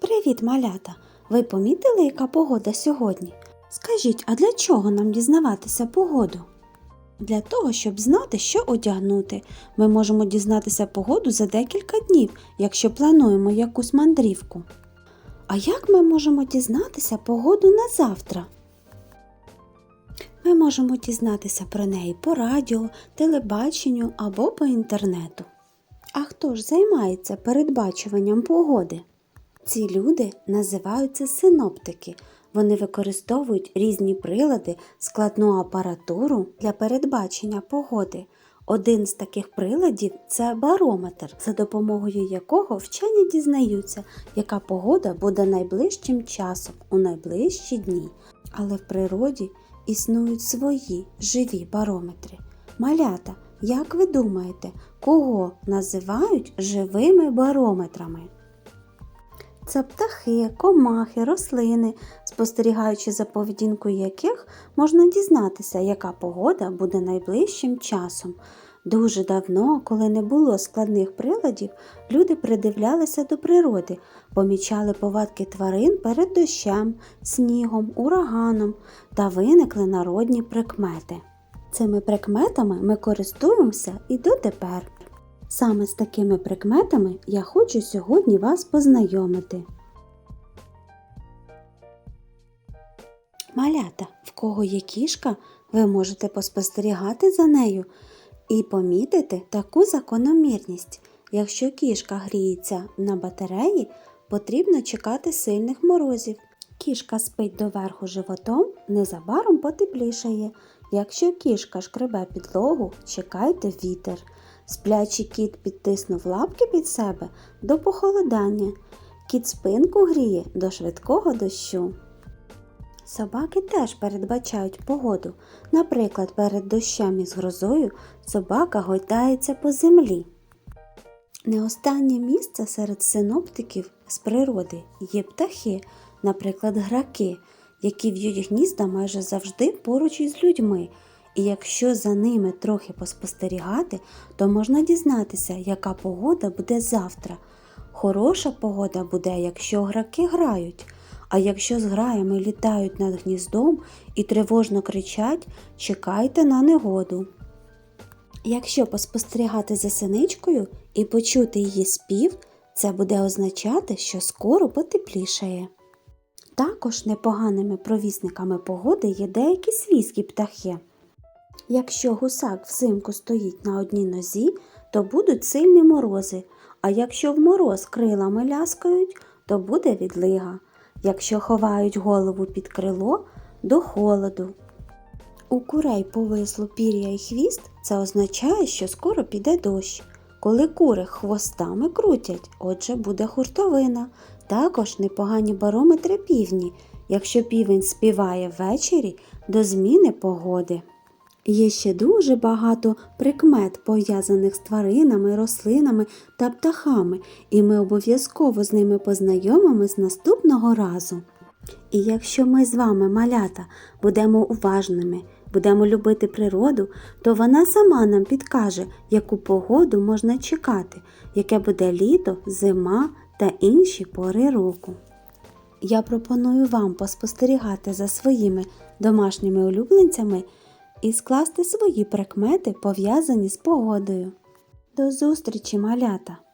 Привіт, малята! Ви помітили, яка погода сьогодні? Скажіть, а для чого нам дізнаватися погоду? Для того, щоб знати, що одягнути. Ми можемо дізнатися погоду за декілька днів, якщо плануємо якусь мандрівку. А як ми можемо дізнатися погоду на завтра? Ми можемо дізнатися про неї по радіо, телебаченню або по інтернету. А хто ж займається передбачуванням погоди? Ці люди називаються синоптики. Вони використовують різні прилади, складну апаратуру для передбачення погоди. Один з таких приладів це барометр, за допомогою якого вчені дізнаються, яка погода буде найближчим часом у найближчі дні. Але в природі існують свої живі барометри. Малята, як ви думаєте, кого називають живими барометрами? Це птахи, комахи, рослини, спостерігаючи за поведінкою яких можна дізнатися, яка погода буде найближчим часом. Дуже давно, коли не було складних приладів, люди придивлялися до природи, помічали повадки тварин перед дощем, снігом, ураганом та виникли народні прикмети. Цими прикметами ми користуємося і дотепер. Саме з такими прикметами я хочу сьогодні вас познайомити. Малята, в кого є кішка, ви можете поспостерігати за нею і помітити таку закономірність. Якщо кішка гріється на батареї, потрібно чекати сильних морозів. Кішка спить доверху животом, незабаром потеплішає. Якщо кішка шкребе підлогу, чекайте вітер. Сплячий кіт підтиснув лапки під себе до похолодання. Кіт спинку гріє до швидкого дощу. Собаки теж передбачають погоду. Наприклад, перед дощем із грозою собака гойдається по землі. Не останнє місце серед синоптиків з природи є птахи, наприклад, граки, які в'ють гнізда майже завжди поруч із людьми. І якщо за ними трохи поспостерігати, то можна дізнатися, яка погода буде завтра. Хороша погода буде, якщо граки грають, а якщо з граями літають над гніздом і тривожно кричать, чекайте на негоду. Якщо поспостерігати за синичкою і почути її спів, це буде означати, що скоро потеплішає. Також непоганими провісниками погоди є деякі свійські птахи. Якщо гусак взимку стоїть на одній нозі, то будуть сильні морози, а якщо в мороз крилами ляскають, то буде відлига. Якщо ховають голову під крило до холоду. У курей повисло пір'я і хвіст, це означає, що скоро піде дощ. Коли кури хвостами крутять, отже буде хуртовина. Також непогані барометри півні, якщо півень співає ввечері до зміни погоди. Є ще дуже багато прикмет, пов'язаних з тваринами, рослинами та птахами, і ми обов'язково з ними познайомимось наступного разу. І якщо ми з вами, малята, будемо уважними, будемо любити природу, то вона сама нам підкаже, яку погоду можна чекати, яке буде літо, зима та інші пори року. Я пропоную вам поспостерігати за своїми домашніми улюбленцями і скласти свої прикмети, пов'язані з погодою. До зустрічі, малята!